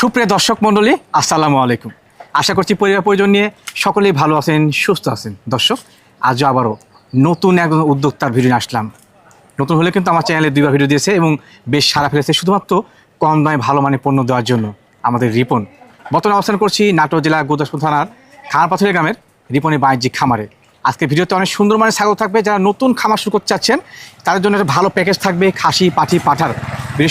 সুপ্রিয় দর্শক মণ্ডলী, আসসালামু আলাইকুম। আশা করছি পরিবার পরিজন নিয়ে সকলেই ভালো আছেন, সুস্থ আছেন। দর্শক, আজও আবারও নতুন একজন উদ্যোক্তার ভিডিও আসলাম। নতুন হলে কিন্তু আমার চ্যানেলে দুইবার ভিডিও দিয়েছে এবং বেশ সারা ফেলেছে, শুধুমাত্র কম দামে ভালো মানের পণ্য দেওয়ার জন্য আমাদের রিপন। বর্তমানে অবস্থান করছি নাটোর জেলা গুরদাসপুর থানার খামারপাথরের গ্রামের রিপনের বাণিজ্যিক খামারে। আজকে ভিডিওতে অনেক সুন্দর মানের ছাগল থাকবে। যারা নতুন খামার শুরু করতে চাচ্ছেন তাদের জন্য একটা ভালো প্যাকেজ থাকবে খাসি পাঠি পাঠার।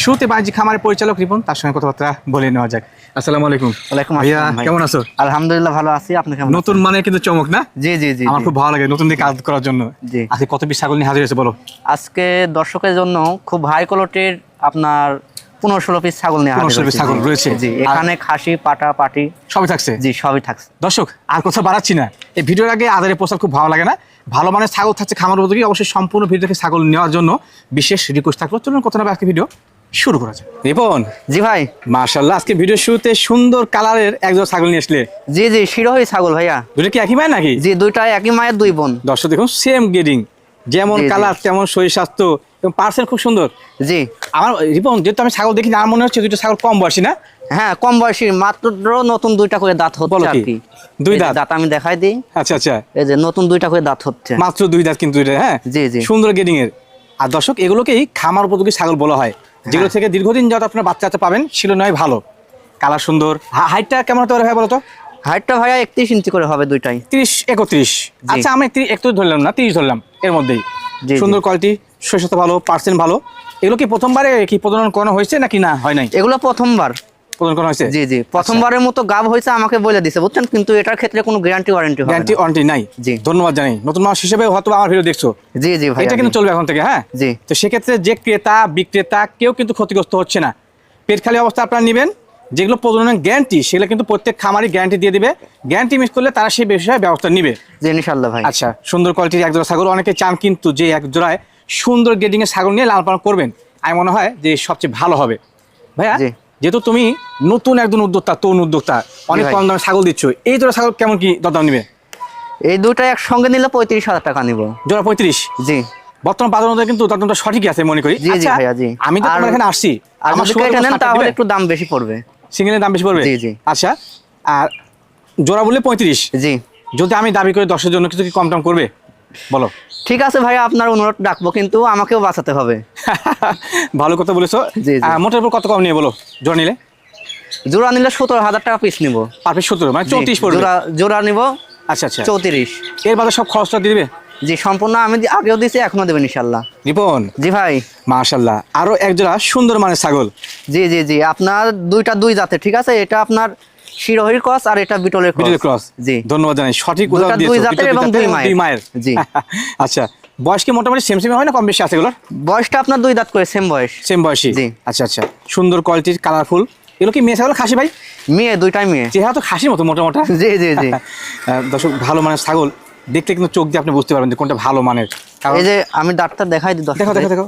শুরুতে বাণিজ্যিক খামারের পরিচালক রিপন তার সঙ্গে কথাবার্তা বলে নেওয়া যাক। আসসালামু আলাইকুম। ওয়ালাইকুম ভাইয়া কেমন আছো? আলহামদুলিল্লাহ ভালো আছি। আপনি কেমন নতুন মানে কিন্তু চমক না? জি জি জি আমার খুব ভালো লাগে নতুন দিকে কাজ করার জন্য। জি। আজকে কত পিস ছাগল নিয়ে হাজির হয়েছে বলো? আজকে দর্শকের জন্য খুব হাই কোয়ালিটির আপনার পনেরো ষোলো পিস ছাগল নিয়ে 15 হাজির পিস ছাগল রয়েছে। জি এখানে খাসি পাটা পাটি। সবই থাকছে? জি সবই থাকছে। দর্শক আর কথা বাড়াচ্ছি না। এই ভিডিওর আগে আদারের পোস্টার খুব ভালো লাগে না। ভালো মানের ছাগল থাকছে খামার উদ্যোগী অবশ্যই সম্পূর্ণ ভিডিও থেকে ছাগল নেওয়ার জন্য বিশেষ রিকোয়েস্ট থাকল। চলুন কথা না আজকে ভিডিও শুরু করা যায় রিপন জি ভাই। আজকে ভিডিও শুরুতে সুন্দর কালারের একজন ছাগল নিয়ে আসলে। জি জি শিরোহী ছাগল ভাইয়া। দুটো কি একই মায় নাকি? জি দুইটা একই মায়ের দুই বোন। দর্শক দেখুন সেম গেডিং যেমন। কালার তেমন শরীর স্বাস্থ্য। এবং পার্সেল খুব সুন্দর। জি। আমার রিপন যেহেতু আমি ছাগল দেখি আমার মনে হচ্ছে দুটো ছাগল কম বয়সী না? হ্যাঁ কম বয়সী মাত্র নতুন দুইটা করে দাঁত হচ্ছে আর কি? দুই দাঁত? দাঁত আমি দেখাই দিই। আচ্ছা আচ্ছা। এই যে নতুন দুইটা করে দাঁত হচ্ছে। মাত্র দুই দাঁত কিন্তু এটা হ্যাঁ? জি, জি। সুন্দর গেডিং এর। আর দর্শক এগুলোকেই খামার উপযোগী ছাগল বলা হয়। যেগুলো থেকে দীর্ঘদিন যাতে আপনার বাচ্চা পাবেন নয় ভালো। কালার সুন্দর। হাইটটা কেমন হতে পারে ভাই বলো তো হাইটটা ভাইয়া একত্রিশ ইঞ্চি করে হবে দুইটাই। তিরিশ একত্রিশ। আচ্ছা আমি তিরিশ একটু ধরলাম না তিরিশ ধরলাম এর মধ্যেই। সুন্দর কোয়ালিটি শস্যতা ভালো পার্সেন্ট ভালো। এগুলো কি প্রথমবারে কি প্রজনন করানো হয়েছে নাকি না হয় নাই? এগুলো প্রথমবার। প্রজনন করানো হয়েছে? জি জি। প্রথমবারের মতো গাব হয়েছে আমাকে বলে দিছে বুঝছেন? কিন্তু এটার ক্ষেত্রে কোনো গ্যারান্টি ওয়ারেন্টি গ্যারান্টি ওয়ারেন্টি নাই? জি। ধন্যবাদ জানাই। নতুন মানুষ হিসেবে হয়তো আমার ভিডিও দেখছ। জি জি ভাই এটা কিন্তু চলবে এখন থেকে হ্যাঁ? জি। তো সেক্ষেত্রে যে ক্রেতা বিক্রেতা কেউ কিন্তু ক্ষতিগ্রস্ত হচ্ছে না। পেট খালি অবস্থা আপনারা নেবেন। যেগুলো প্রজননের গ্যারান্টি সেগুলো কিন্তু প্রত্যেক খামারই গ্যারান্টি দিয়ে দিবে। গ্যারান্টি মিস করলে তারা সেই বিষয়ে ব্যবস্থা নিবে। জি ভাই। আচ্ছা সুন্দর কোয়ালিটির এক জোড়া ছাগল অনেকে চান কিন্তু যে এক জোড়ায় সুন্দর গ্রেডিং এর ছাগল নিয়ে লাল পালন করবেন। আমি মনে হয় যে সবচেয়ে ভালো হবে। ভাইয়া যেহেতু তুমি নতুন একজন উদ্যোক্তা তরুণ উদ্যোক্তা অনেক কম দামে ছাগল দিচ্ছ। এই জোড়া ছাগল কেমন কি দরদাম নিবে? এই দুটো একসঙ্গে নিলে পঁয়ত্রিশ হাজার টাকা নিব। জোড়া পঁয়ত্রিশ? জি। বর্তমান বাজার মধ্যে কিন্তু দরদামটা সঠিকই আছে মনে করি। জি, জি ভাইয়া, জি। আমি তো আর- তোমার এখানে আসছি। আমার যদি সুগার কেটে কোনো নেন তাহলে একটু দাম বেশি পড়বে। সিঙ্গেলের দাম বেশি পড়বে? জি, জি। আচ্ছা আর জোড়া বললে পঁয়ত্রিশ। জি। যদি আমি দাবি করি দশের জন্য কিছু কি কম টম করবে? বলো। ঠিক আছে ভাইয়া আপনার অনুরোধ ডাকবো কিন্তু আমাকেও বাঁচাতে হবে। ভালো কথা বলেছ। মোটের উপর কত কম নিয়ে বলো? জোড়া নিলে? জোড়া নিলে সতেরো হাজার টাকা পিস নিব। পারফেক্ট সত্তর মানে চৌত্রিশ পড়বে? জোড়া জোড়া নিব আচ্ছা আচ্ছা। চৌত্রিশ। এর বাদে সব খরচটা দিয়ে দিবে? জি সম্পূর্ণ আমি আগেও দিয়েছি এখনও দেবেন ইনশাল্লাহ। রিপন জি ভাই। মাশাল্লাহ। আরও একজোড়া সুন্দর মানের ছাগল। জি জি জি। আপনার দুইটা দুই জাতের ঠিক আছে? এটা আপনার শিরোহির ক্রস আর এটা বিটলের বিটল ক্রস জি। ধন্যবাদ জানাই। সঠিক দুই দিয়েছ। জাতের এবং দুই মায়ের। দুই মায়ের। জি। আচ্ছা বয়স কি মোটামুটি সেম সেম হয় না কম বেশি আছে এগুলোর? বয়সটা আপনার দুই দাঁত করে সেম বয়স। সেম বয়সী জি। আচ্ছা আচ্ছা। সুন্দর কোয়ালিটির কালারফুল এগুলো কি মেয়ে ছাগল খাসি ভাই? মেয়ে দুইটাই মেয়ে। চেহারা তো খাসির মতো মোটা মোটা জি জি। জি দর্শক ভালো মানের ছাগল। দেখতে কিন্তু চোখ দিয়ে আপনি বুঝতে পারবেন যে কোনটা ভালো মানের। এই যে আমি দাঁতটা দেখাই দিই দেখো দেখো দেখো।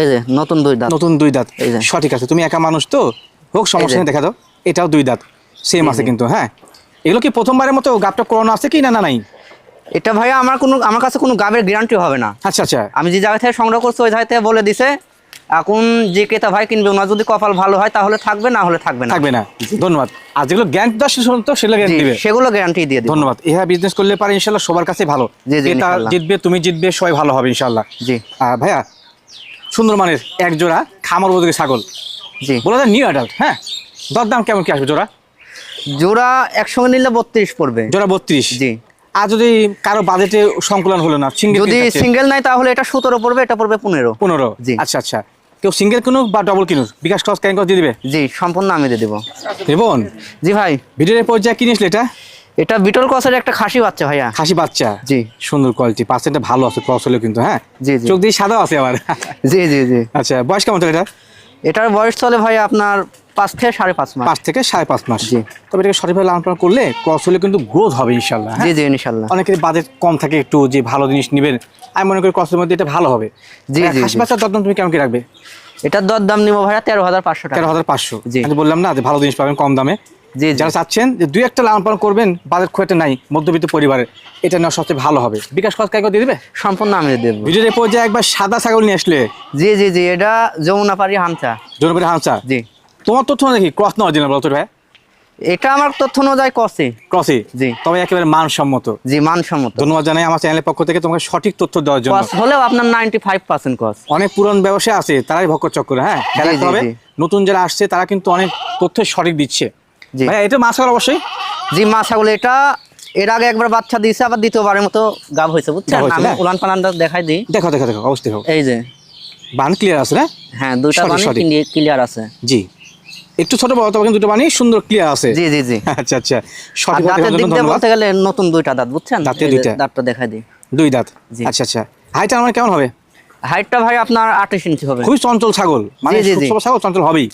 এই যে নতুন দুই দাঁত। নতুন দুই দাঁত। এই যে। সঠিক আছে। তুমি একা মানুষ তো? হোক সমস্যা নেই দেখা দাও এটাও দুই দাঁত। সেম আছে কিন্তু হ্যাঁ? এগুলো কি প্রথমবারের মতো গাপটা করানো আছে কি না না নাই? এটা ভাইয়া আমার কোনো আমার কাছে কোনো গাবের গ্যারান্টি হবে না। আচ্ছা আচ্ছা। আমি যে জায়গা থেকে সংগ্রহ করছি ওই জায়গা থেকে বলে দিছে এখন যে ক্রেতা ভাই কিনবে ওনার যদি কপাল ভালো হয় তাহলে থাকবে না হলে থাকবে না। থাকবে না। ধন্যবাদ। আর যেগুলো দর্শন তো সেগুলো জি, দিবে। সেগুলো গ্যারান্টি দিয়ে দিই ধন্যবাদ। ইহা বিজনেস করলে পারে ইনশাল্লাহ সবার কাছে ভালো। ক্রেতা জিতবে তুমি জিতবে সবাই ভালো হবে ইনশাল্লাহ। জি। ভাইয়া সুন্দর মানের এক জোড়া খামার বোধকে ছাগল। জি। বলা যায় নিউ অ্যাডাল্ট হ্যাঁ? দরদাম কেমন কি আসবে জোড়া? জোড়া একসঙ্গে নিলে বত্রিশ পড়বে। জোড়া বত্রিশ? জি। আর যদি কারও বাজেটে সংকুলন হলো না সিঙ্গেল যদি সিঙ্গেল নাই তাহলে এটা সতেরো পড়বে এটা পড়বে পনেরো। পনেরো? জি। আচ্ছা আচ্ছা। কেউ সিঙ্গেল কিনুক বা ডবল কিনুক বিকাশ ক্রস ক্যান দিয়ে দিবে? জি সম্পূর্ণ আমি দিয়ে দেবো। রিবন? জি ভাই। ভিডিওর পর্যায়ে কিনে আসলে এটা? এটা বিটল ক্রসের একটা খাসি বাচ্চা ভাইয়া। খাসি বাচ্চা? জি। সুন্দর কোয়ালিটি পার্সেন্টটা ভালো আছে ক্রস হলেও কিন্তু হ্যাঁ? জি, জি। চোখ দিয়ে সাদা আছে আবার। জি জি জি। আচ্ছা বয়স কেমন চলে এটা? এটার বয়স চলে ভাই আপনার পাঁচ থেকে সাড়ে পাঁচ মাস। পাঁচ থেকে সাড়ে পাঁচ মাস। জি। তবে এটাকে সঠিকভাবে লালন পালন করলে ক্রস হলে কিন্তু গ্রোথ হবে ইনশাল্লাহ হ্যাঁ? জি জি ইনশাল্লাহ অনেকের বাজেট কম থাকে একটু যে ভালো জিনিস নেবেন। আমি মনে করি ক্রসের মধ্যে এটা ভালো হবে। জি, জি, খাসি। বাচ্চার দরদাম তুমি কেমন কি রাখবে? এটার দর দাম নিবো ভাইয়া তেরো হাজার পাঁচশো টাকা। তেরো হাজার পাঁচশো। জি। বললাম না যে ভালো জিনিস পাবেন কম দামে। জি, জি। যারা চাচ্ছেন যে দুই একটা লালন পালন করবেন বাজেট খুব একটা নাই মধ্যবিত্ত পরিবারের। এটা নেওয়া সবচেয়ে ভালো হবে। বিকাশ খরচ কাকে দিয়ে দেবে? সম্পূর্ণ আমি দেবো। ভিডিওর একবার সাদা ছাগল নিয়ে আসলে। জি জি জি এটা যমুনাপাড়ি হামচা। জনপরি হাঁসা জি। তোমার তথ্য দেখি ক্রস না অরিজিনাল বলতো ভাই? এটা আমার তথ্য অনুযায়ী কষে ক্রসে জি। তবে একেবারে মানসম্মত। জি মানসম্মত। ধন্যবাদ জানাই আমার চ্যানেলের পক্ষ থেকে তোমাকে সঠিক তথ্য দেওয়ার জন্য। কস হলেও আপনার নাইনটি ফাইভ পার্সেন্ট কস অনেক পুরন ব্যবসায় আছে তারাই ভক্ত চক্র হ্যাঁ? জি। নতুন যারা আসছে তারা কিন্তু অনেক তথ্য সঠিক দিচ্ছে। জি। ভাই এটা মাছ অবশ্যই? জি মা ছাগল এটা। এর আগে একবার বাচ্চা দিয়েছে আবার দ্বিতীয়বারের মতো গাব হয়েছে বুঝছেন? আমি। উলান পালানটা দেখাই দিই। দেখো দেখো দেখো অবশ্যই দেখো। এই যে। বান ক্লিয়ার আছে না? হ্যাঁ দুইটা সঠিক, ক্লিয়ার আছে। জি। একটু ছোট বড় তবে দুটো বানি সুন্দর ক্লিয়ার আছে। জি জি জি। আচ্ছা আচ্ছা। সঠিক দাঁতের দিক দিয়ে বলতে গেলে নতুন দুইটা দাঁত বুঝছেন? দুইটা। দাঁতটা দেখাই দিই। দুই দাঁত। আচ্ছা আচ্ছা। হাইট আমার কেমন হবে? হাইটটা ভাই আপনার আঠাশ ইঞ্চি হবে। খুবই চঞ্চল ছাগল। মানে ছাগল চঞ্চল হবেই।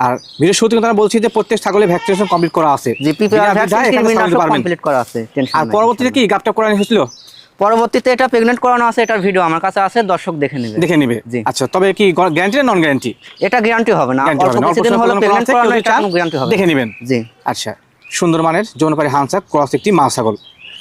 আর ভিডিও শুরুতে আমরা বলছি যে প্রত্যেক ছাগলের ভ্যাকসিনেশন কমপ্লিট করা আছে। পারবেন। কমপ্লিট করা আছে আর পরবর্তীতে কি গাপটা করা হয়েছিল? পরবর্তীতে এটা প্রেগনেন্ট করানো আছে এটার ভিডিও আমার কাছে আছে দর্শক দেখে নেবে। দেখে নিবে। জি। আচ্ছা তবে কি গ্যারান্টি না নন গ্যারান্টি এটা গ্যারান্টি হবে না। অল্প কিছুদিন হলে প্রেগনেন্ট করানো এটা গ্যারান্টি হবে দেখে নেবেন। জি। আচ্ছা সুন্দর মানের যৌনপাড়ি হাঁসা ক্রস একটি মা ছাগল।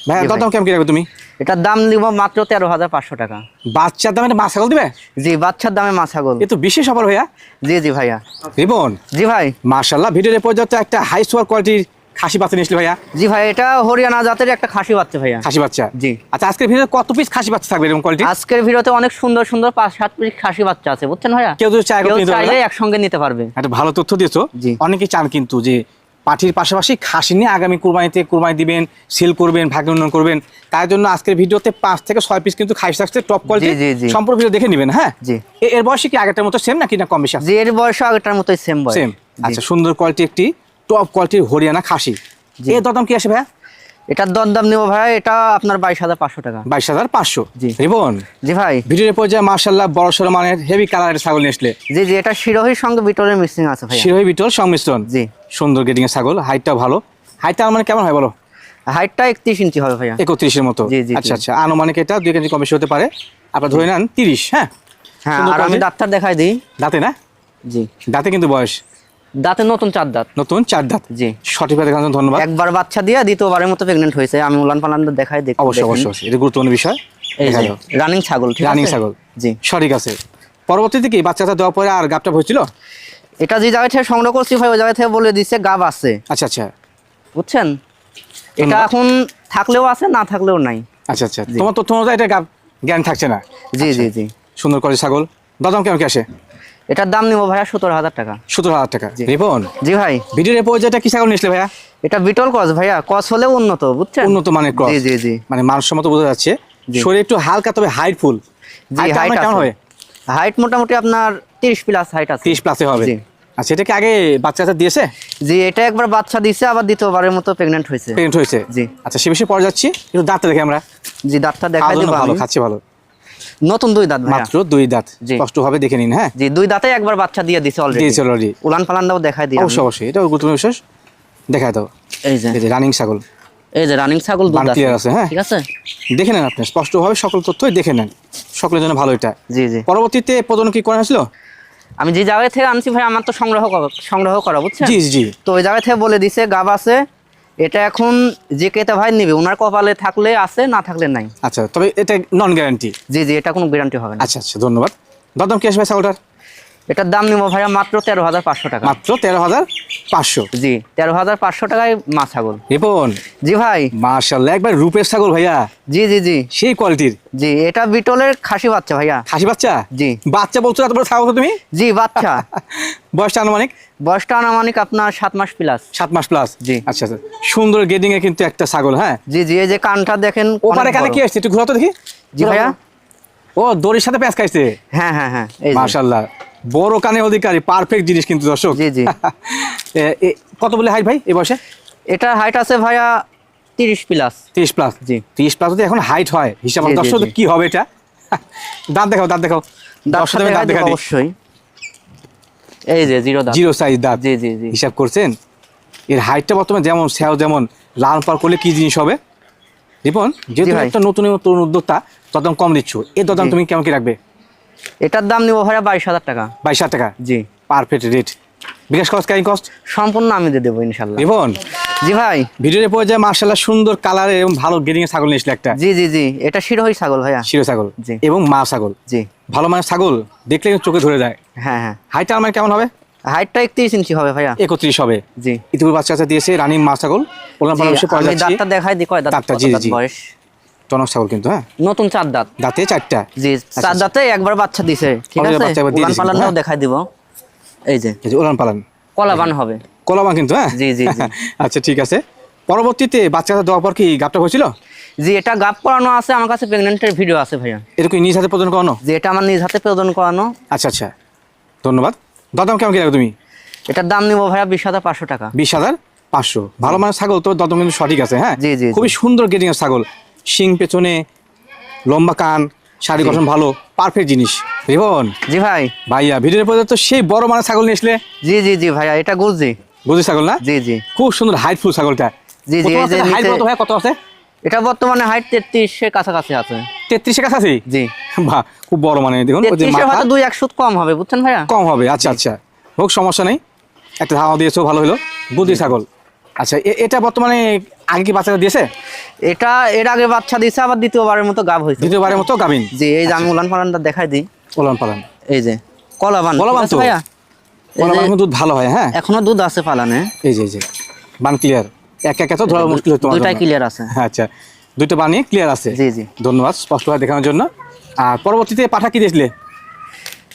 ভাই। দাম কেমন কি রাখবে তুমি? এটার দাম নিব মাত্র তেরো হাজার পাঁচশো টাকা। বাচ্চার দামে মা ছাগল দিবে? জি বাচ্চার দামে মা ছাগল এ তো বিশেষ অফার ভাইয়া। জি জি ভাইয়া। রিবন? জি ভাই। মার্শাল্লাহ ভিডিওর পর্যাপ্ত একটা হাই সোয়ার কোয়ালিটির খাসি বাচ্চা নিয়েছিল ভাইয়া। জি ভাই এটা হরিয়ানা জাতের একটা খাসি বাচ্চা ভাইয়া। খাসি বাচ্চা? জি। আচ্ছা আজকের ভিডিও কত পিস খাসি বাচ্চা থাকবে এরকম কোয়ালিটি আজকের ভিডিওতে অনেক সুন্দর সুন্দর পাঁচ সাত পিস খাসি বাচ্চা আছে বুঝছেন ভাইয়া? কেউ যদি চায় কেউ চাইলে একসঙ্গে নিতে পারবে। একটা ভালো তথ্য দিয়েছ। জি। অনেকে চান কিন্তু যে পাঠির পাশাপাশি খাসি নিয়ে আগামী কুরবানিতে কুরবানি দিবেন সেল করবেন ভাগ্য উন্নয়ন করবেন। তার জন্য আজকের ভিডিওতে পাঁচ থেকে ছয় পিস কিন্তু খাসি থাকছে টপ কোয়ালিটি ভিডিও দেখে নেবেন হ্যাঁ? এর বয়সে কি আগেরটার মতো সেম নাকি না কম বেশি? এর বয়স আগেটার মতোই সেম সেম আচ্ছা সুন্দর কোয়ালিটি একটি টপ কোয়ালিটি হরিয়ানা খাসি। এর দরদাম কি আসে ভাইয়া? এটার দরদাম নেব ভাই এটা আপনার বাইশ হাজার পাঁচশো টাকা। বাইশ হাজার পাঁচশো? জি। রিবন? জি ভাই। ভিডিওর পর্যায়ে মার্শাল্লাহ বড় সড়ো মানের হেভি কালারের ছাগল নিয়ে আসলে। জি জি এটা শিরোহির সঙ্গে বিটলের মিক্সিং আছে ভাই শিরোহী বিটল সংমিশ্রণ। জি। সুন্দর গেটিং এর ছাগল হাইটটাও ভালো। হাইটটা মানে কেমন হয় বলো? হাইটটা একত্রিশ ইঞ্চি হবে ভাইয়া। একত্রিশের মতো। জি, জি, আচ্ছা। আচ্ছা আনুমানিক এটা দুই কেজি কম বেশি হতে পারে। আপনার ধরে নেন তিরিশ হ্যাঁ? হ্যাঁ আর আমি ডাক্তার দেখাই দিই। দাঁতে না? জি। দাঁতে কিন্তু বয়স। দাঁতে নতুন চার দাঁত। নতুন চার দাঁত। জি। সঠিকভাবে দেখানোর জন্য ধন্যবাদ। একবার বাচ্চা দিয়ে দ্বিতীয়বারের মতো প্রেগনেন্ট হয়েছে। আমি উলান পালান দেখাই দেখ অবশ্যই অবশ্যই। এটা গুরুত্বপূর্ণ বিষয়। এই যে রানিং ছাগল ঠিক রানিং ছাগল। জি। সঠিক আছে। পরবর্তীতে কি বাচ্চাটা দেওয়ার পরে আর গাপটা হয়েছিল? এটা যে জায়গা থেকে সংগ্রহ করছি ভাই ওই জায়গা থেকে বলে দিচ্ছে গাব আছে। আচ্ছা আচ্ছা। বুঝছেন? এটা এখন থাকলেও আছে না থাকলেও নাই। আচ্ছা আচ্ছা। তোমার তথ্য অনুযায়ী এটা গাব জ্ঞান থাকছে না। জি জি জি। সুন্দর করে ছাগল। দাদাম কেমন কি আসে? এটার দাম নিবো ভাইয়া সতেরো হাজার টাকা। সতেরো হাজার টাকা। রিপন? জি ভাই। ভিডিওর এই পর্যায়েটা কি ছাগল নিয়েছিলে ভাইয়া? এটা বিটল কস ভাইয়া। কস হলেও উন্নত বুঝছেন? উন্নত মানের ক্রস। জি জি জি। মানে মানসম্মত বোঝা যাচ্ছে। শরীর একটু হালকা তবে হাইট ফুল জি হাইট কেমন হবে হাইট মোটামুটি আপনার তিরিশ প্লাস হাইট আছে। তিরিশ প্লাসে হবে। আচ্ছা এটা কি আগে বাচ্চাটা দিয়েছে? জি এটা একবার বাচ্চা দিয়েছে আবার দ্বিতীয়বারের মতো প্রেগনেন্ট হয়েছে। প্রেগনেন্ট হয়েছে। জি। আচ্ছা সে বেশি পরে যাচ্ছি। কিন্তু দাঁত দেখে আমরা। জি দাঁতটা দেখাই দেবো ভালো। খাচ্ছে ভালো। নতুন দুই দাঁত মাত্র দুই দাঁত। স্পষ্ট ভাবে দেখে নিন হ্যাঁ? জি দুই দাঁতে একবার বাচ্চা দিয়ে দিছে অলরেডি দিয়েছে অলরেডি উলান পালানটাও দেখাই দিই অবশ্যই অবশ্যই। এটা গুরুত্বপূর্ণ বিষয় দেখা দাও। এই যে। এই যে রানিং ছাগল। এই যে রানিং ছাগল দুধ বান আছে। হ্যাঁ? ঠিক আছে? দেখে নেন আপনি স্পষ্টভাবে সকল তথ্যই দেখে নেন। সকলের জন্য ভালো এটা। জি জি। পরবর্তীতে প্রজন কি করা হয়েছিল? আমি যে জায়গা থেকে আনছি ভাই আমার তো সংগ্রহ করা- সংগ্রহ করা বুঝছেন? জি জি। তো ওই জায়গা থেকে বলে দিছে গাব আছে এটা এখন যে ক্রেতা ভাই নেবে ওনার কপালে থাকলে আছে না থাকলে নাই। আচ্ছা তবে এটা নন গ্যারান্টি জি জি এটা কোনো গ্যারান্টি হবে না। আচ্ছা আচ্ছা ধন্যবাদ। দাদাম কি আসবে ছাগলটার? এটার দাম নিবো ভাইয়া মাত্র তেরো হাজার পাঁচশো টাকা। মাত্র তেরো হাজার পাঁচশো। জি তেরো হাজার পাঁচশো টাকায় মা ছাগল। রিপন জি ভাই। মার্শাল্লাহ একবার রূপের ছাগল ভাইয়া। জি জি জি। সেই কোয়ালিটির জি এটা বিটলের খাসি বাচ্চা ভাইয়া। খাসি বাচ্চা? জি। বাচ্চা বলছো এত বড় ছাগল তুমি? জি বাচ্চা। বয়সটা আনুমানিক? বয়সটা আনুমানিক আপনার সাত মাস প্লাস সাত মাস প্লাস জি। আচ্ছা আচ্ছা। সুন্দর গেডিং এ কিন্তু একটা ছাগল হ্যাঁ? জি জি এই যে কানটা দেখেন ওপারে কানে কি আসছে? একটু ঘুরাও তো দেখি। জি ভাইয়া। ও দড়ির সাথে প্যাঁচ খাইছে? হ্যাঁ হ্যাঁ হ্যাঁ। মাশাল্লাহ বড় কানে অধিকারী পারফেক্ট জিনিস কিন্তু দর্শক। জি, জি। এ- এ- কত বলে হাইট ভাই এই বয়সে? এটা হাইট আছে ভাইয়া তিরিশ প্লাস তিরিশ প্লাস জি। তিরিশ প্লাস যদি এখন হাইট হয় হিসাব দর্শক কি হবে এটা? দাঁত দেখাও দাঁত দেখাও। দাঁত দেখাই দেবো দেখা দিই। অবশ্যই। এই যে জিরো দাঁত। জিরো সাইজ দাঁত। জি জি জি। হিসাব করছেন? এর হাইটটা বর্তমানে যেমন স্যাও যেমন লাল পার করলে কি জিনিস হবে? রিপন যেহেতু একটা নতুন তরুণ উদ্যোক্তা তদম কম দিচ্ছ এর দদাম জি। তুমি কেমন কি রাখবে? এটার দাম নিবো ভাইয়া বাইশ হাজার টাকা। বাইশ হাজার টাকা? জি। Perfect rate bKash cost carrying cost সম্পূর্ণ আমি দিয়ে দেবো ইনশাল্লাহ। রিপন জি ভাই। ভিডিওতে পড়ে যায় মার্শাল্লাহ সুন্দর কালারের এবং ভালো গেরিং এর ছাগল নিয়েছিল একটা। জি জি জি। এটা শিরোহী ছাগল ভাইয়া। শিরো ছাগল। জি। এবং মা ছাগল। জি। ভালো মানের ছাগল দেখলে চোখে ধরে যায়। হ্যাঁ হ্যাঁ। হাইট আমার কেমন হবে? হাইটটা একত্রিশ ইঞ্চি হবে ভাইয়া। একত্রিশ হবে। জি। ইতিপূর্বে বাচ্চা কাচ্চা দিয়েছে রানিং মা ছাগল। ওনার আমি দাঁতটা দেখাই দিই কয় দাঁতটা, জি, জি, জি। বয়স? টনক ছাগল কিন্তু হ্যাঁ? নতুন চার দাঁত। দাঁতে চারটা? জি চার দাঁতে একবার বাচ্চা দিছে ঠিক আছে? উলান পালানটাও হ্যাঁ। দেখাই দিব। এই যে। এই যে ওলান পালান কলাবান হবে। কলামা কিন্তু হ্যাঁ? জি, জি, জি। আচ্ছা ঠিক আছে। পরবর্তীতে বাচ্চাটা দেওয়ার পর কি গাপটা হয়েছিল? জি এটা গাপ করানো আছে আমার কাছে ভিডিও আছে ভাইয়া। এরকম নিজ হাতে প্রদান করানো? যে এটা আমার নিজ হাতে প্রদান করানো। আচ্ছা আচ্ছা। ধন্যবাদ। দাদাম কেমন কি রাখো তুমি? এটার দাম নিবো ভাইয়া বিশ হাজার পাঁচশো টাকা। বিশ হাজার পাঁচশো। ভালো মানের ছাগল তো দাদম কিন্তু সঠিক আছে হ্যাঁ? জি, জি, জি। খুবই সুন্দর গেটিং এর ছাগল। শিং পেছনে লম্বা কান শাড়ি গঠন ভালো পারফেক্ট জিনিস। রিবন? জি ভাই। ভাইয়া ভিডিওর পরে তো সেই বড় মানের ছাগল নিয়ে আসলে? জি জি জি ভাইয়া এটা গুলজি। বুঝি ছাগল না? জি জি। খুব সুন্দর হাইটফুল ছাগলটা। জি, জি, এই যে হাইট কত ভাই কত আছে? এটা বর্তমানে হাইট তেত্রিশের কাছাকাছি আছে। তেত্রিশের কাছে আছে জি। বাহ খুব বড় মানে দেখুন ওই যে মাথা। হয়তো দুই এক সুত কম হবে বুঝছেন ভাইয়া? কম হবে আচ্ছা আচ্ছা। হোক সমস্যা নেই। একটা ধাওয়া দিয়েছ ভালো হলো। বুদ্ধি ছাগল। আচ্ছা এটা বর্তমানে আগে কি বাচ্চাটা দিয়েছে? এটা এর আগে বাচ্চা দিছে আবার দ্বিতীয়বারের মতো গাব হয়েছে। দ্বিতীয়বারের মতো গাবিন? জি এই যে আমি উলান পালানটা দেখাই দিই। উলান পালান এই যে কলাবান কলাবান তো। ভাইয়া? ওলান দুধ ভালো হয় হ্যাঁ? এখনও দুধ আছে পালানে এই যে এই যে বান ক্লিয়ার এক এক এত ধরা মুশকিল হতো তোমার দুইটাই ক্লিয়ার আছে। হ্যাঁ আচ্ছা। দুইটা বানিয়ে ক্লিয়ার আছে। জি জি। ধন্যবাদ স্পষ্টভাবে দেখানোর জন্য। আর পরবর্তীতে পাঠা কি দিয়েছিলে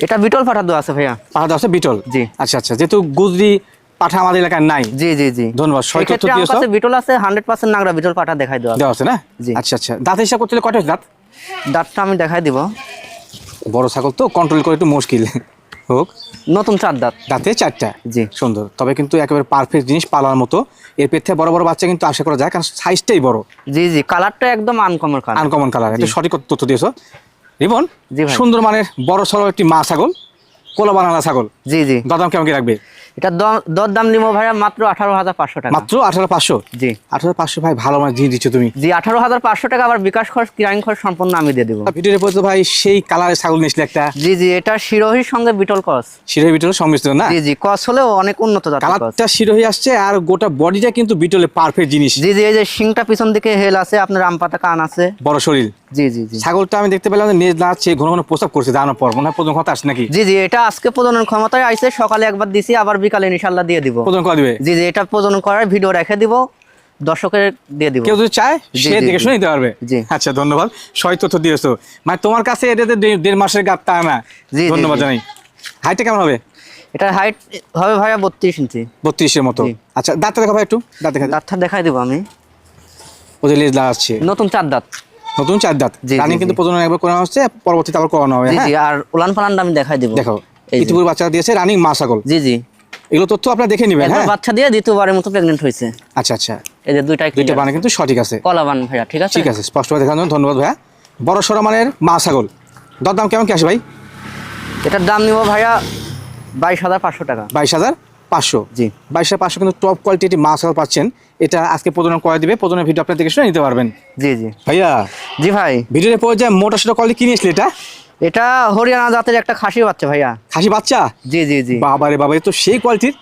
এটা বিটল পাঠা দেওয়া আছে ভাইয়া। পাঠা দেওয়া আছে বিটল? জি। আচ্ছা আচ্ছা। যেহেতু গুজরি পাঠা আমাদের এলাকায় নাই। জি জি জি। ধন্যবাদ। কাছে বিটল আছে হান্ড্রেড পার্সেন্ট নাগরা বিটল পাঠা দেখাই দেওয়া দেওয়া আছে না? জি। আচ্ছা আচ্ছা। দাঁত হিসাব করতে কটা দাঁত? দাঁতটা আমি দেখাই দিব। বড় ছাগল তো কন্ট্রোল করে একটু মুশকিল। হোক। নতুন চার দাঁত। দাঁতে চারটা? জি। সুন্দর। তবে কিন্তু একেবারে পারফেক্ট জিনিস পালার মতো। এর পেট থেকে বড় বড় বাচ্চা কিন্তু আশা করা যায় কারণ সাইজটাই বড়। জি জি। কালারটা একদম আনকমন কালার আনকমন কালার এটা সঠিক তথ্য দিয়েছ। রিবন জি সুন্দর মানের বড় সড়ো একটি মা ছাগল কোলা বানানা ছাগল। জি জি। দাদাম কেমন কি রাখবে? এটা দর দাম নিবো ভাইয়া মাত্র আঠারো হাজার পাঁচশো টাকা। মাত্র আঠারো পাঁচশো? জি। আঠারো পাঁচশো ভাই ভালো মানে জিনিস দিচ্ছ তুমি। জি আঠারো হাজার পাঁচশো টাকা আবার বিকাশ খরচ কিরাইন খরচ সম্পূর্ণ আমি দিয়ে দেবো। ভিডিওর পরে তো ভাই সেই কালারের ছাগল নিয়েছিল একটা। জি জি এটা শিরোহির সঙ্গে বিটল কস। শিরোহী বিটলের সংমিশ্রণ না? জি জি কস হলেও অনেক উন্নত জাতের কালারটা শিরোহী আসছে আর গোটা বডিটা কিন্তু বিটলের পারফেক্ট জিনিস। জি জি এই যে শিংটা পিছন দিকে হেল আছে আপনার আম পাতা কান আছে। বড় শরীর। জি জি জি। ছাগলটা আমি দেখতে পেলাম ঘন ঘন প্রস্তাব করছে দাঁড়ানোর পর। মনে হয় প্রথম কথা আসছে নাকি? জি জি এটা আজকে প্রজনন ক্ষমতায় আইছে সকালে একবার দিছি আবার বিকালে ইনশাল্লাহ দিয়ে দিব। প্রথম কথা দিবে? জি জি এটা প্রজনন করার ভিডিও রেখে দিব দর্শকের দিয়ে দিব। কেউ যদি চায় সে দেখে শুনে নিতে পারবে। জি। আচ্ছা ধন্যবাদ। সই তথ্য দিয়েছ। মানে তোমার কাছে এটাতে দেড় মাসের গাপ তা না? জি, ধন্যবাদ জানাই। হাইটটা কেমন হবে? এটা হাইট হবে ভাইয়া বত্রিশ ইঞ্চি। বত্রিশের মতো। আচ্ছা দাঁতটা দেখা ভাই একটু। দাঁত দেখা দাঁতটা দেখাই দিব আমি। ওদের লেজ দাঁড়াচ্ছে নতুন চার দাঁত। নতুন চার দাঁত। রানিং কিন্তু প্রজনন একবার করানো হচ্ছে পরবর্তীতে আবার করানো হবে হ্যাঁ? আর উলান পালানটা আমি দেখাই দিব। দেখো এই যে। বাচ্চা দিয়েছে রানিং মা ছাগল। জি জি। এগুলো তথ্য আপনারা দেখে নেবেন হ্যাঁ? বাচ্চা দিয়ে দ্বিতীয়বারের মতো প্রেগনেন্ট হয়েছে। আচ্ছা আচ্ছা। এই যে দুইটা clear। বানে কিন্তু সঠিক আছে। কলাবান ভাইয়া ঠিক আছে? ঠিক আছে স্পষ্টভাবে দেখানোর জন্য ধন্যবাদ ভাইয়া। বড় সড়ো মানের মা ছাগল। দর দাম কেমন কি আসে ভাই? এটার দাম নিব ভাইয়া বাইশ হাজার পাঁচশো টাকা। বাইশ হাজার পাঁচশো জি। বাইশ হাজার পাঁচশো কিন্তু টপ কোয়ালিটি মা ছাগল পাচ্ছেন। এটা আজকে প্রজনন করে দিবে প্রজনের ভিডিও আপনার দেখে শুনে নিতে পারবেন। জি জি। ভাইয়া? জি ভাই। ভিডিওতে পড়ে যায় মোটা সোটা কোয়ালিটি কিনে এসলে এটা? এটা হরিয়ানা জাতের একটা খাসি বাচ্চা ভাইয়া। খাসি বাচ্চা? জি জি জি। বাবা রে বাবা তো সেই কোয়ালিটির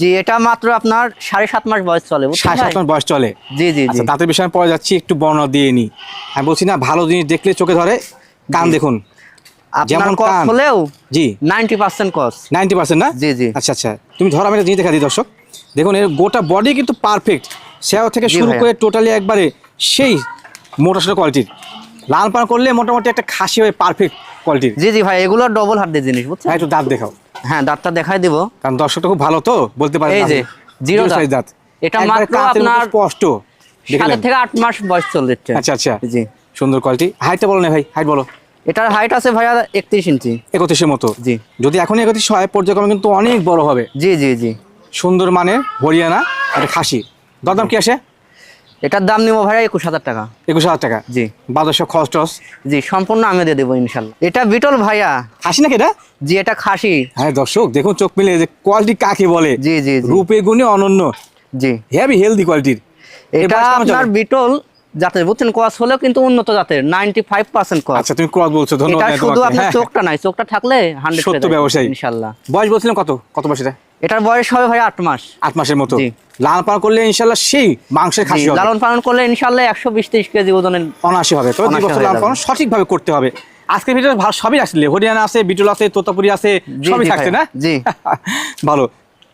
জি এটা মাত্র আপনার সাড়ে সাত মাস বয়স চলে সাড়ে সাত মাস বয়স চলে। জি জি জি। আচ্ছা দাঁতের বিষয়ে পরে যাচ্ছি একটু বর্ণনা দিয়ে নি। আমি বলছি না ভালো জিনিস দেখলে চোখে ধরে কান দেখুন। যেমন কান। হলেও জি। নাইনটি পার্সেন্ট কস নাইনটি পার্সেন্ট না? জি জি। আচ্ছা আচ্ছা। তুমি ধরো আমি জিনিস দেখা দিই দর্শক। দেখুন এর গোটা বডি কিন্তু পারফেক্ট সেও থেকে শুরু করে টোটালি একবারে সেই মোটা সোটা কোয়ালিটির লাল পান করলে মোটামুটি একটা খাসি হয়ে পারফেক্ট কোয়ালিটির জি জি ভাই এগুলো ডবল হার্ডের জিনিস বুঝছেন? একটু দাঁত দেখাও। হ্যাঁ দাঁতটা দেখাই দিব। কারণ দর্শকটা খুব ভালো তো বলতে পারে এই যে, জিরো দাঁত। দাঁত। এটা মাত্র আপনার স্পষ্ট। সাত দেখলেন থেকে আট মাস বয়স চলছে। আচ্ছা আচ্ছা। জি। সুন্দর কোয়ালিটি হাইটটা বলো না ভাই হাইট বলো। এটার হাইট আছে ভাইয়া একত্রিশ ইঞ্চি। একত্রিশের মতো? জি। যদি এখন একত্রিশ হয় পর্যায়ক্রমে কিন্তু অনেক বড় হবে। জি জি জি। সুন্দর মানে হরিয়ানা একটা খাসি। দরদাম কি আসে? এটার দাম নিবো ভাইয়া একুশ হাজার টাকা। একুশ হাজার টাকা? জি। বাদশো খরচ টস? জি সম্পূর্ণ আমি দিয়ে দেবো ইনশাল্লাহ। এটা বিটল ভাইয়া। খাসি নাকি এটা? জি এটা খাসি। হ্যাঁ দর্শক দেখুন চোখ মিলে যে কোয়ালিটি কাকে বলে? জি জি জি। রূপে গুণে অনন্য। জি। হেভি হেলদি কোয়ালিটির এটা আপনার বিটল জাতের বুঝছেন কস হলেও কিন্তু উন্নত জাতের নাইনটি ফাইভ পার্সেন্ট কস আচ্ছা তুমি ক্রস বলছো এটা ধন্যবাদ শুধু আপনার হ্যাঁ, চোখটা নাই চোখটা থাকলে হান্ড্রেড সত্য ব্যবসায়ী। ইনশাল্লাহ। বয়স বলছিলাম কত? কত বয়স এটা? এটার বয়স হবে ভাই আট মাস। আট মাসের মতো। লালন পালন করলে সেই মাংসের খাসি হবে। লালন পালন করলে ইনশাল্লাহ একশো বিশ ত্রিশ কেজি ওজনের অনাশি হবে। তবে দুই বছর লালন পালন সঠিকভাবে করতে হবে। আজকের ভিডিও ভালো সবই আসলে। হরিয়ানা আছে বিটুল আছে তোতাপুরি আছে সবই থাকছে না? জি। ভালো।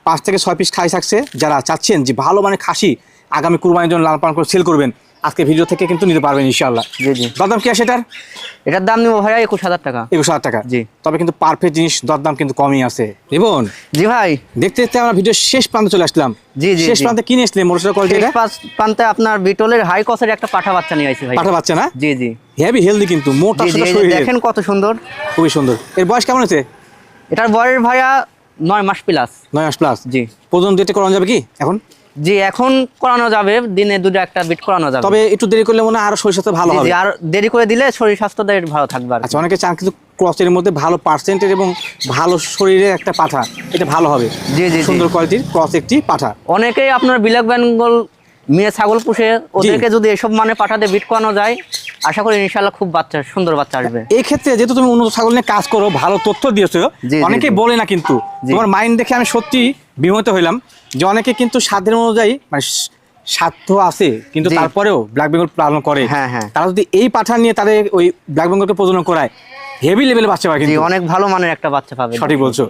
পাঁচ থেকে ছয় পিস খাই থাকছে। যারা চাচ্ছেন যে ভালো মানে খাসি আগামী কুরবানির জন্য লালন পালন করে সেল করবেন আজকে ভিডিও থেকে কিন্তু নিতে পারবেন ইনশাআল্লাহ। জি, জি। দরদাম কি আছে এটার? এটার দাম নিবো ভাইয়া একুশ হাজার টাকা। একুশ হাজার টাকা। জি। তবে কিন্তু পারফেক্ট জিনিস দরদাম কিন্তু কমই আছে। এবং জি ভাই। দেখতে দেখতে আমরা ভিডিও শেষ প্রান্তে চলে আসলাম। জি, জি, শেষ। প্রান্তে মোটরসাইকেল কোয়ালিটি এটা? পাঁচ- প্রান্তে আপনার বিটলের হাই কসের একটা পাঠা বাচ্চা নিয়ে ভাই। পাঠা বাচ্চা না? জি জি। হেভি হেলদি কিন্তু মোটা দেখেন কত সুন্দর। খুবই সুন্দর। এর বয়স কেমন আছে এটার বয়স ভাইয়া নয় মাস প্লাস নয় মাস প্লাস জি। প্রজন দিতে করানো যাবে কি এখন? জি এখন করানো যাবে দিনে দুটো একটা বিট করানো যাবে। তবে একটু দেরি করলে মনে হয় আরও শরীর স্বাস্থ্য ভালো হবে। আর দেরি করে দিলে শরীর স্বাস্থ্যটা ভালো থাকবে আচ্ছা অনেকে চান কিন্তু ক্রসের মধ্যে ভালো পার্সেন্টেজ এবং ভালো শরীরের একটা পাঠা এটা ভালো হবে। জি, জি। সুন্দর কোয়ালিটির ক্রস একটি পাঠা। অনেকেই আপনার বিলাক বেঙ্গল মেয়ে ছাগল পুষে ওদেরকে যদি এসব মানে পাঠাতে বিট করানো যায় আশা করি ইনশাল্লাহ খুব বাচ্চা সুন্দর বাচ্চা আসবে। এই ক্ষেত্রে যেহেতু তুমি উন্নত ছাগল নিয়ে কাজ করো ভালো তথ্য দিয়েছ অনেকেই বলে না কিন্তু। তোমার মাইন্ড দেখে আমি সত্যি বিমোহিত হইলাম যে অনেকে কিন্তু সাধ্যের অনুযায়ী মানে স্বার্থ আছে কিন্তু। তারপরেও ব্ল্যাক বেঙ্গল পালন করে। হ্যাঁ, হ্যাঁ। তারা যদি এই পাঠা নিয়ে তাদের ওই ব্ল্যাক বেঙ্গলকে প্রজনন করায় হেভি লেভেলে বাচ্চা পাবে কিন্তু। অনেক ভালো মানের একটা বাচ্চা পাবে। সঠিক বলছো।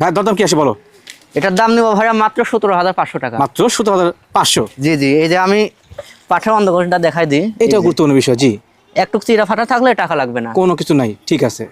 ভাই দরদাম কি আসে বলো? এটার দাম নেব ভাইয়া মাত্র সতেরো হাজার পাঁচশো টাকা। মাত্র সতেরো হাজার পাঁচশো? জি জি এই যে আমি পাঠার অন্ধকোষটা দেখাই দিই। এটাও গুরুত্বপূর্ণ বিষয় জি। একটু চিরা ফাটা থাকলে টাকা লাগবে না। কোনো কিছু নাই ঠিক আছে।